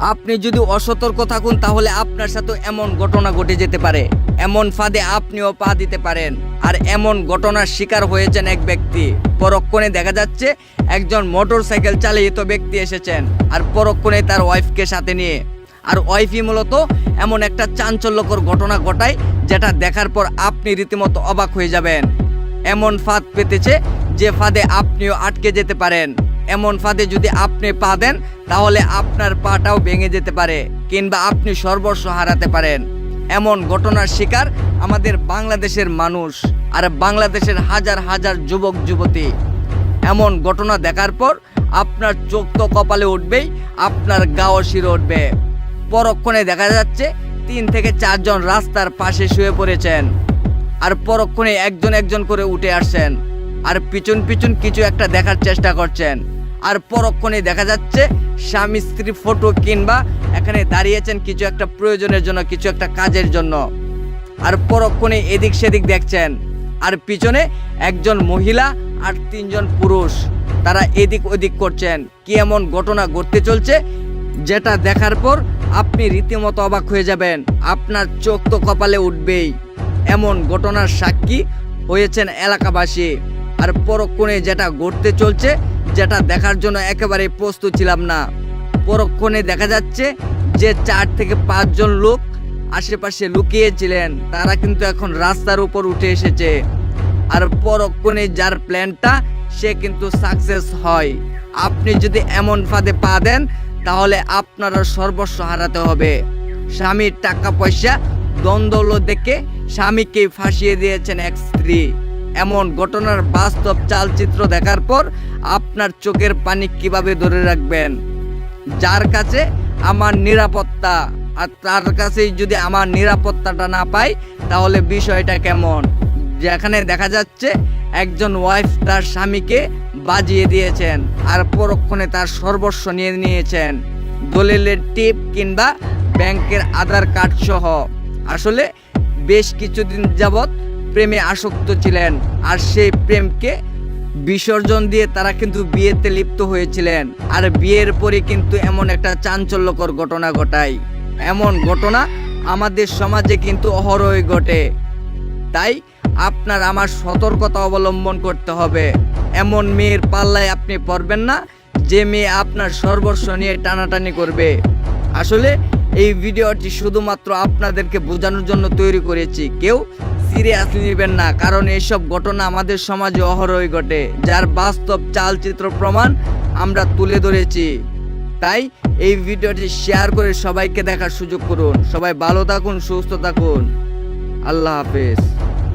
আপনি যদি অসতর্ক থাকুন, তাহলে আপনার সাথে এমন ঘটনা ঘটে যেতে পারে। এমন ফাঁদে আপনিও পা দিতে পারেন। আর এমন ঘটনার শিকার হয়েছেন এক ব্যক্তি। পরক্ষণে দেখা যাচ্ছে, একজন মোটর সাইকেল চালিত ব্যক্তি এসেছেন, আর পরক্ষণে তার ওয়াইফকে সাথে নিয়ে। আর ওয়াইফই মূলত এমন একটা চাঞ্চল্যকর ঘটনা ঘটায়, যেটা দেখার পর আপনি রীতিমতো অবাক হয়ে যাবেন। এমন ফাঁদ পেতেছে, যে ফাঁদে আপনিও আটকে যেতে পারেন। এমন ফাঁদে যদি আপনি পা দেন তাহলে আপনার পাটাও ভেঙে যেতে পারে, কিংবা আপনি সর্বস্ব হারাতে পারেন। এমন ঘটনার শিকার আমাদের বাংলাদেশের মানুষ, আর বাংলাদেশের হাজার হাজার যুবক, যুবতী। এমন ঘটনা দেখার পর আপনার চোখ তো কপালে উঠবেই, আপনার গাও শিরে উঠবে। পরক্ষণে দেখা যাচ্ছে তিন থেকে চারজন রাস্তার পাশে শুয়ে পড়েছেন, আর পরক্ষণে একজন একজন করে উঠে আসছেন, আর পিছন পিছন কিছু একটা দেখার চেষ্টা করছেন, আর পরক্ষণে দেখা যাচ্ছে স্বামী স্ত্রী ফটো কিংবা এখানে দাঁড়িয়েছেন কিছু একটা প্রয়োজনের জন্য, কিছু একটা কাজের জন্য। আর পরক্ষণে এদিক সেদিক দেখছেন। আর পিছনে একজন মহিলা আর তিনজন পুরুষ, তারা এদিক ওদিক করছেন। কি এমন ঘটনা ঘটতে চলছে, যেটা দেখার পর আপনি রীতিমতো অবাক হয়ে যাবেন। আপনার চোখ তো কপালে উঠবেই। এমন ঘটনার সাক্ষী হয়েছেন এলাকাবাসী। আর পরক্ষণে যেটা ঘটতে চলছে যেটা দেখার জন্য একেবারে প্রস্তুত ছিলাম না। পরক্ষণে দেখা যাচ্ছে যে চার থেকে পাঁচজন লোক আশেপাশে লুকিয়েছিলেন। তারা কিন্তু এখন রাস্তার উপর উঠে এসেছে। আর পরক্ষণে যার প্ল্যানটা, সে কিন্তু সাকসেস হয়। আপনি যদি এমন ফাঁদে পা দেন, তাহলে আপনারা সর্বস্ব হারাতে হবে। স্বামীর টাকা পয়সা, দ্বন্দ্ব দেখে স্বামীকে ফাঁসিয়ে দিয়েছেন এক স্ত্রী। এমন ঘটনার বাস্তব চালচিত্র দেখার পর আপনার চোখের পানি কীভাবে ধরে রাখবেন? যার কাছে আমার নিরাপত্তা আর তার কাছেই যদি আমার নিরাপত্তাটা না পাই, তাহলে বিষয়টা কেমন? যেখানে দেখা যাচ্ছে একজন ওয়াইফ তার স্বামীকে বাজিয়ে দিয়েছেন আর পরক্ষণে তার সর্বস্ব নিয়ে নিয়েছেন। দলিলের টিপ কিংবা ব্যাংকের আধার কার্ড সহ আসলে বেশ কিছুদিন যাবৎ প্রেমে আসক্ত ছিলেন আর সেই প্রেমকে বিসর্জন দিয়ে তারা কিন্তু বিয়েতে লিপ্ত হয়েছিলেন। আর বিয়ের পরে কিন্তু এমন একটা চাঞ্চল্যকর ঘটনা ঘটায়। এমন ঘটনা আমাদের সমাজে কিন্তু অহরই ঘটে। তাই আপনার আমার সতর্কতা অবলম্বন করতে হবে। এমন মেয়ের পাল্লায় আপনি পড়বেন না, যে মেয়ে আপনার সর্বস্ব নিয়ে টানাটানি করবে। আসলে এই ভিডিওটি শুধুমাত্র আপনাদেরকে বোঝানোর জন্য তৈরি করেছি। কেউ সিরিয়াসলি নেবেন না, কারণ এইসব ঘটনা আমাদের সমাজে অহরই ঘটে, যার বাস্তব চালচিত্র প্রমাণ আমরা তুলে ধরেছি। তাই এই ভিডিওটি শেয়ার করে সবাইকে দেখার সুযোগ করুন। সবাই ভালো থাকুন, সুস্থ থাকুন। আল্লাহ হাফেজ।